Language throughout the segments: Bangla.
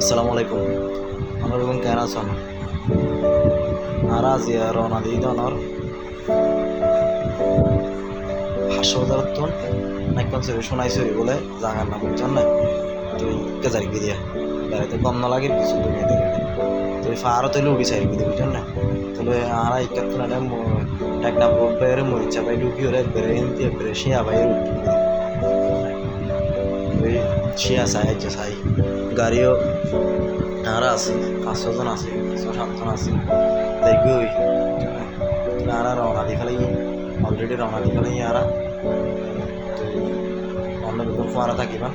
আসসালামু আলাইকুম। আমার বেগুন কেন আছেন আর আজ রওনা দিয়ে দনর হাসপাতাল তো নাইকন সরি শোনাই সরি বলে জাগার নাম বুঝছেন না? তুই কেজারি গিয়ে বেড়াইতে কম না লাগে কিছু দুনিয়াতে গেলে। তুই ফারও তুই উড়ি সাইড গিয়ে বুঝছেন না? তাহলে আর ইকাত না টেকনা বেড়ে মরিচা পাই ঢুকি ওরে বেড়ে হিন্দি বেড়ে শিয়া উঠি ওই শিয়া চাই চাই। গাড়িও আর আছে পাঁচ ছজন আছে ছ সাতজন আছে, দেখবি ওই। আর রওনা দিয়ে ফেলাই অলরেডি রওনা দিয়ে ফেলাই আর অন্য বেতন ফোয়ারা থাকিবা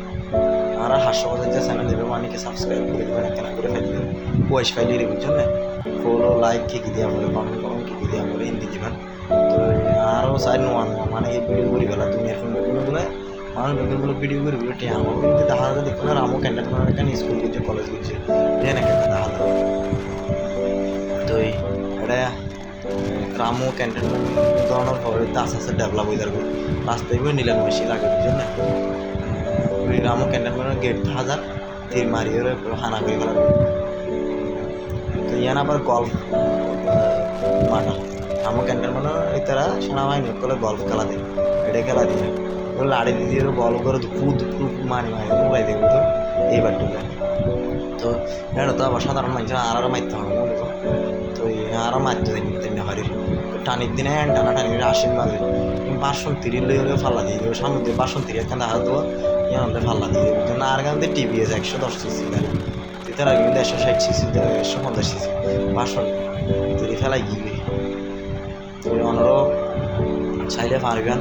আর হাস্যবাদের যে চ্যানেল দেবে, মানিকে সাবস্ক্রাইব করে দেবেন কেনা করে ফেলি বয়স ফাইলি রে, বুঝছেন না? ফলো লাইক কি কি দিয়া বলে কমেন্ট কমেন্ট কি কি দিয়া বলে, হিন্দি দিবেন তো আরও চাই নোয়া নোয়া মানে এই ভিডিও করি ফেলা তুমি এরকম বেগুলো করি দেখা যায় দেখুন আর আমও ক্যান্টার মানে এখানে স্কুল করছে কলেজ করছে টিয়া না কেন দেখা যায় তো এই এটা রামও ক্যান্টনমেন্ট ধরনের হবে আস্তে আস্তে ডেভেলপ হয়ে যাবে রাস্তায় বই নিলেন বেশি লাগে বুঝছেন না রামও ক্যান্টনমেন্টের গেট হাজার তীর মারি ওরে হানা করে গেল তো ইয়ান আবার গল্ফ মাঠা রামও ক্যান্টনমেন্টের ইতারা সেনাবাহিনী করলে গল্ফ খেলা দেয় এটা খেলা দিয়ে লাড়ি দিয়ে দিয়ে বল করে দুপু দুপু মারি মারি উড়াই দেবে তো। এইবার টুকে তো এটা তো, আবার সাধারণ মানুষ আর আরও মারতে হবে না বুঝলো তো আরও মারতে দিন তিন হারির টানির দিনে টানা টানি আসেন মাঝে বাসন তিরির লই হলে ফাল্লা দিয়ে দেবে, সামনে দিয়ে বাসন তিরি একখান দেখা দেবো ইয়ান হলে ফাল্লা দিয়ে দেবে। না, আর গান দিয়ে টিভি আছে, একশো দশ সিসি গাড়ি তিতার আগে কিন্তু একশো ষাট সিসি একশো পঞ্চাশ সিসি। বাসন তিরি ফেলাই গিয়ে তো অনারও চাইলে পারবেন।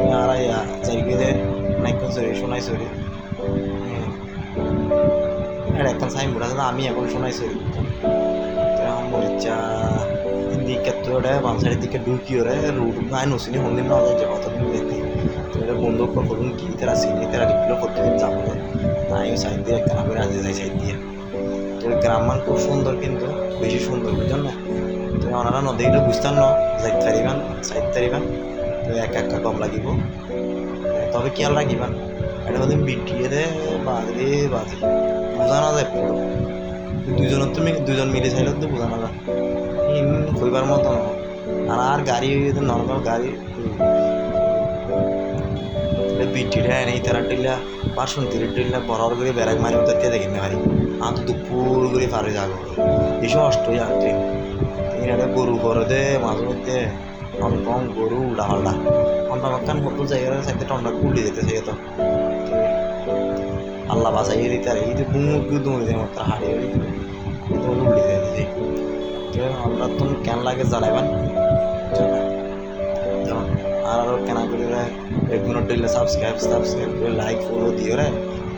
তুমি আর ইয়া চারিদিকে নাইকন চুরি শোনাই চুরি এটা একটা সাইনবোর্ড আছে না আমি এখন শোনাই চুরি তো এখন মরিচা হিন্দি ক্ষেত্রে ওটা বাম সাইডের দিকে ঢুকি ওরে রুট নাই নসিনি হন্দিন না যে কতদিন দেখি তো এটা বন্ধ করুন কি তারা চিনি তারা রিপ্লো কতদিন যাব তাই সাইড দিয়ে একটা করে আজে যাই সাইড দিয়ে তো গ্রাম মান খুব সুন্দর কিন্তু বেশি সুন্দর বুঝছেন না তো ওনারা নদীগুলো বুঝতাম না যাইতে পারিবেন সাইড পারিবেন তো এক একটা কম লাগিব। তবে খেয়াল রাখিবেন এটা মধ্যে বিটিয়ে দে বাজরে বাজে বোঝানো যায় পুরো। দুজনের তুমি দুজন মিলে চাইলে তো বোঝানো যায়। কইবার মতো না। আর আর গাড়ি নর্মাল গাড়ি। বিটিটা এনে তারা টিলা পার্সন তিরি টিলা বড় করে ব্যারাক মারি মতো দিয়ে দেখি না পারি আমি তো দুপুর করে পারে যাব। এসব অষ্ট ট্রেন এটা গরু করে দে মাঝে মধ্যে কম গরু উল্টা পাল্টা ঘণ্টা মাক্কান কত জায়গায় সাইডে টন্ডা কুলি যেতে সে তো আল্লাহ বাঁচাই দিতে আর এই যে বুমুক দুমুক দিয়ে মাত্র হারিয়ে তো উল্টে দিতে তো আমরা তো কেন লাগে জ্বালাইবেন? আর আরও কেনা করে এগুলো দিলে সাবস্ক্রাইব সাবস্ক্রাইব করে লাইক ফলো দিয়ে রে।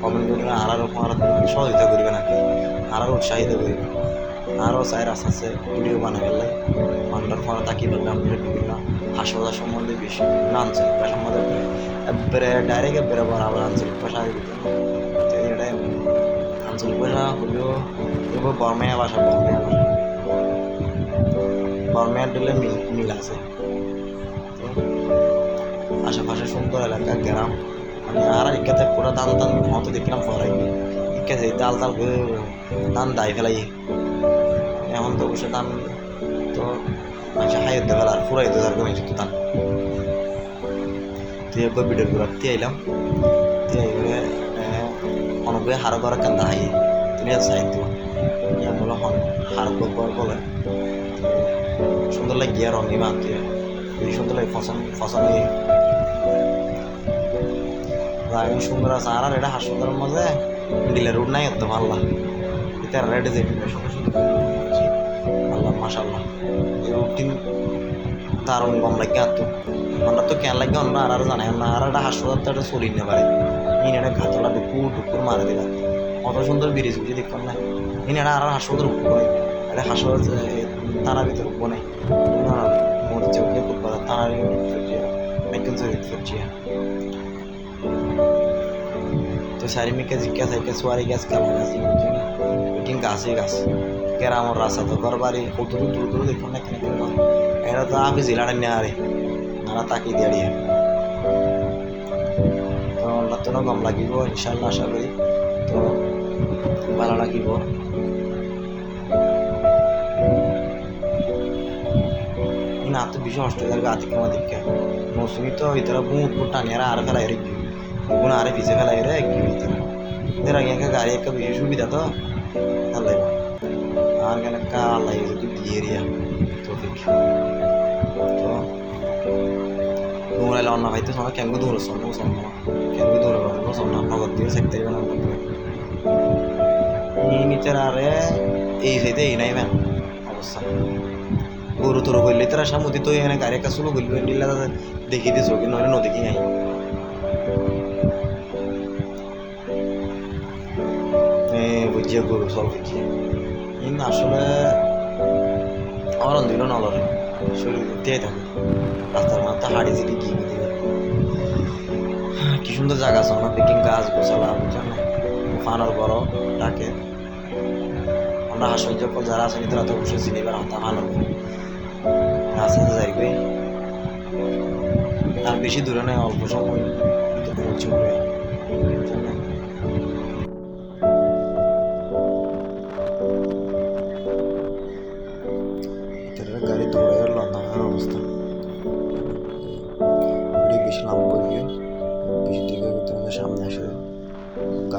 কমেন্ট করে আর আরও আর সহযোগিতা করবে নাকি? আর আরও উৎসাহিত করবে। আরও আস্তে আস্তে ভিডিও বানাই ফেললে। মানুষের ফোনে তাকিয়ে ফেললে আমাদের বিভিন্ন হাসপাতাল সম্বন্ধে বেশি আঞ্চলিক ভাষার মধ্যে একবারে ডাইরেক্ট একবারে বরাবর আঞ্চলিক ভাষা তো এটাই আঞ্চলিক ভাষা হলেও এবার বর্মাইয়া ভাষা বর্মাইয়া ভাষা বর্মাইয়ার দিলে মিল মিল আছে। আশেপাশে সুন্দর এলাকা, গ্রাম মানে আর ইকাতে পুরো দান দান মতো দেখলাম পরে ইকাতে দাল করে ধান দাই ফেলাই। এখন তো বসে ধান তো মানুষ গেল আর ফুরাই হতে তার মানুষ তো ধান। তুই একবার ভিডিও করে তি আইলাম তি আইলে অনবে হার করা কান্দা হাই। তিনি চাই তো। ইয়া বলো হন হার কর বলে সুন্দর লাগে গিয়া রঙি মানতে তুই সুন্দর লাগে ফসল ফসল রায়ন সুন্দর আছে, আর এটা হাসপাতালের মাঝে দিলে রুট নাই, এত ভালো লাগে এটা রেড যে সুন্দর সুন্দর এই রুটিন দারুণ কম লাগে আর তো। আমরা তো কেন লাগে অন্য আর জানাই না, আর একটা হাসপাতাল তো একটা চলি নিতে পারে ইন একটা ঘাতলা ডুকুর ডুকুর মারা দিলাম। কত সুন্দর ব্রিজ বুঝে দেখতাম না? ইন একটা আর হাসপাতাল উঠবো নাই একটা হাসপাতাল তারা ভিতরে উঠবো নাই মরছে ওকে ফুটবল তারা মেকেল চুরি ফুটছে তো চারিমিকে জিজ্ঞাসা সাইকে সোয়ারি গাছ কালা গাছ ইটিং গাছই গাছ। কেরামর রাস্তা তো বাড়ি কত দূর দূর দূর দেখুন না কেন কেন এরা তো আপনি জেলাটা নিয়ে আরে নানা তাকিয়ে দাঁড়িয়ে। তো তো গম লাগিব ইনশাল্লাহ আশা করি। তো ভালো লাগিব। না, তো বেশি অস্ট্রেলিয়ার গা থেকে আমাদেরকে মৌসুমি তো ইতারা বুট বুট টানিয়ে আর ফেলাই রে, গুণ আরে পিছে ফেলাই রে, কি ইতারা এর আগে গাড়ি একটা বেশি সুবিধা তো আল্লাহ আর কেন একটা দিয়ে এরিয়া ঠিক তো সময় কেমন দূর সন্ন সন্ন কেমন দূর সন্ন নগদ দিয়ে সেক্টর বানা এই নিচের আরে এই সাইতে এই নাই ম্যাম অবস্থা গরু তরু করলে তারা সামুদি তো এখানে গাড়ি একটা শুরু করলে নিলে দেখি দিছো কিন্তু নয় নদী কি নাই বুঝিয়ে গরু সব বুঝিয়ে ইন আসলে আমার দিল নলরে শরীর দিয়ে থাকে। রাস্তার মাথা হাড়ি গিয়ে দিবে। কি সুন্দর জায়গা আছে। আমার পিকিং গাছ গোছালা বুঝছেন ফানোর বড়, ডাকে। আমরা আশ্চর্য যারা আছেন তারা তো অবশ্যই চিনিবার হতা আস্তে যাইবে। আর বেশি দূরে নয়, অল্প সময়।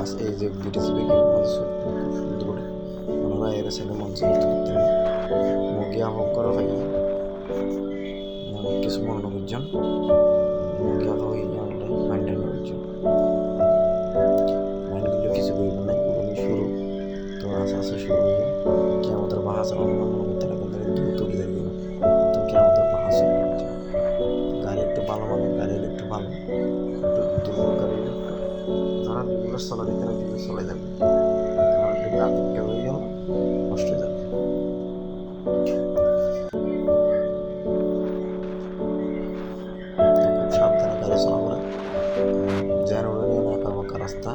গাছ এই যে ব্রিটিশ বেগে সুন্দর করে ওনারা এর ছেলে মঞ্চ করতে মুগি হোক করা ভাই কিছু মনে বুঝছেন মুগি বিভিন্ন চলা দিতে না কিন্তু চলে যাবে। আমার একটু একটা হয়ে গেল হয়ে যাবে। সাবধানে গাড়ি চলাফেরা। যেন নিয়ে নাকা বাঁকা রাস্তা,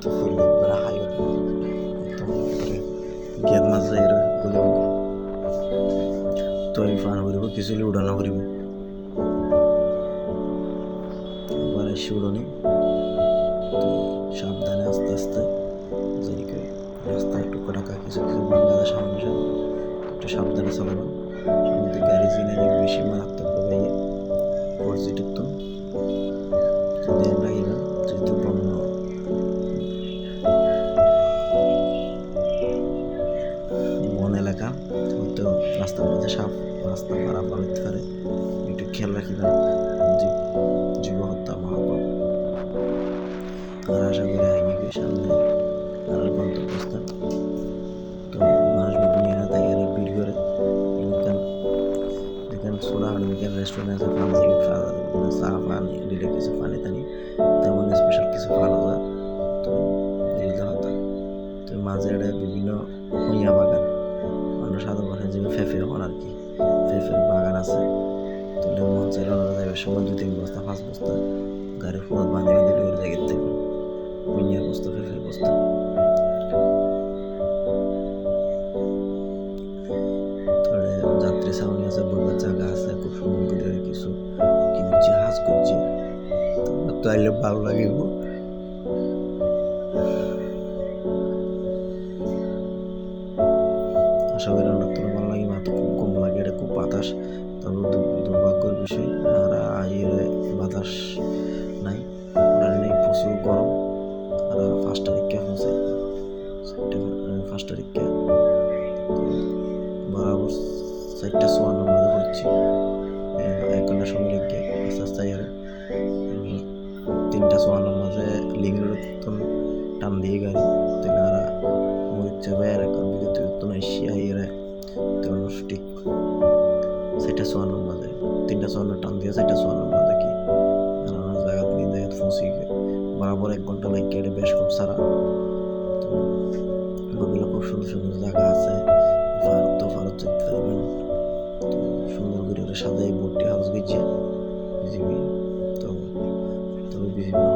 তো ফুললে বেড়া হাই একদম যায় এর গলে তো আমি ফান করিব কিছু উড়ানো করিব। এবার এসে উড়ানি। সাবধানে আস্তে আস্তে যেদিকে রাস্তা একটু কটাকা কিছু কিছু বাংলাদেশ সামনে সামনে একটু সাবধানে চালানো। সামনে গাড়ি চিনে বেশি মারাত্মকভাবে পরিচিত। আশা করি আগে সামনে আর গন্তব্যস্থান তো মানুষ নিয়ে তাই আর ভিড় করে। এখান দেখেন সোনা হাডুমিকের রেস্টুরেন্ট আছে ফান থেকে চা পানি দিলে কিছু পানি টানি, তেমন স্পেশাল কিছু পাওয়া যায়। তো এগুলো হতো তো মাঝে একটা বিভিন্ন কইয়া বাগান। আমরা সাধারণ ভাষায় যে ফেফে হন আর কি। ফেফের বাগান আছে। তো মন চাইলে ওনারা সময় দু তিন বস্তা, পাঁচ বস্তা গাড়ির ফোন বাঁধে বাঁধে ডুবে জায়গায় থাকবে কইয়ার বস্তা ফেফের বস্তা তারপরে যাত্রী ছাউনি আছে বইবার জায়গা আছে খুব সুন্দর কিছু কিন্তু ভালো লাগিব আশা করি অনেক তোর ভালো লাগে মাত্র খুব কম লাগে এটা খুব বাতাস তবে দুর্ভাগ্যের বিষয় আর বাতাস নেই প্রচুর গরম তারিখে। বরাবর চারটা চুয়ান্ন মাঝে হচ্ছে। এক ঘণ্টা সময় আস্তে আস্তে আর তিনটা চুয়ান্ন মাঝে লিঙ্গের টান দিয়ে গাড়ি তেনারা মরিচা বের এখন বিদ্যুৎ উত্তন এসিয়া এরা তেমন ঠিক সেটা চুয়ান্ন তিনটা চুয়ান্ন টান দিয়ে সেটা চুয়ান্ন মাঝে কি? জায়গা তিন জায়গা ফসি বরাবর এক ঘণ্টা লাগে এটা বেশ খুব সারা। তো খুব সুন্দর সুন্দর জায়গা আছে। ভারত তো ভারত যেতে পারবেন। সুন্দর করে ওরা সাজাই বোর্ডটি হাউস গেছে বিজিবি তো তবে বিজিবি